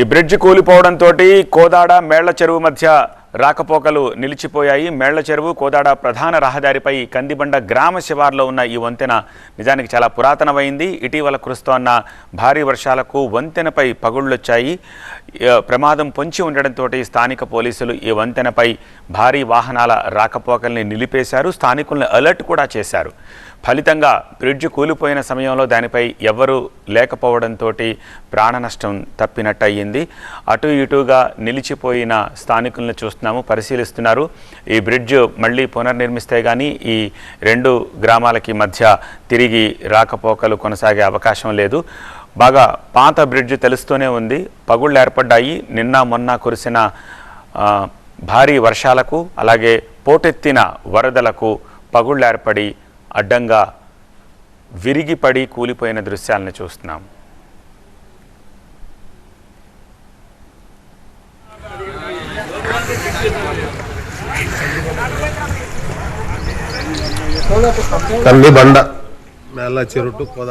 ఈ బ్రిడ్జ్ కూలిపోవడంతో కోదాడ మేళ్ళ చెరువు మధ్య రాకపోకలు నిలిచిపోయాయి. మేళ్ళ చెరువు కోదాడ ప్రధాన రహదారిపై కందిబండ గ్రామ శివార్లో ఉన్న ఈ వంతెన నిజానికి చాలా పురాతనమైంది. ఇటీవల కురుస్తోన్న భారీ వర్షాలకు వంతెనపై పగుళ్ళొచ్చాయి. ప్రమాదం పొంచి ఉండడంతో స్థానిక పోలీసులు ఈ వంతెనపై భారీ వాహనాల రాకపోకల్ని నిలిపేశారు. స్థానికులను అలర్ట్ కూడా చేశారు. ఫలితంగా బ్రిడ్జ్ కూలిపోయిన సమయంలో దానిపై ఎవరూ లేకపోవడంతో ప్రాణ నష్టం తప్పినట్టయింది. అటు ఇటుగా నిలిచిపోయిన స్థానికులను చూస్తున్నాము పరిశీలిస్తున్నారు. ఈ బ్రిడ్జ్ మళ్ళీ పునర్నిర్మిస్తే కానీ ఈ రెండు గ్రామాలకి మధ్య తిరిగి రాకపోకలు కొనసాగే అవకాశం లేదు. బాగా పాత బ్రిడ్జ్ తెలుస్తూనే ఉంది. పగుళ్ళు ఏర్పడ్డాయి. నిన్న మొన్న కురిసిన భారీ వర్షాలకు అలాగే పోటెత్తిన వరదలకు పగుళ్ళు ఏర్పడి అడ్డంగా విరిగిపడి కూలిపోయిన దృశ్యాలను చూస్తున్నాం. తల్లి బండ. మేళ చెరుటు పొద.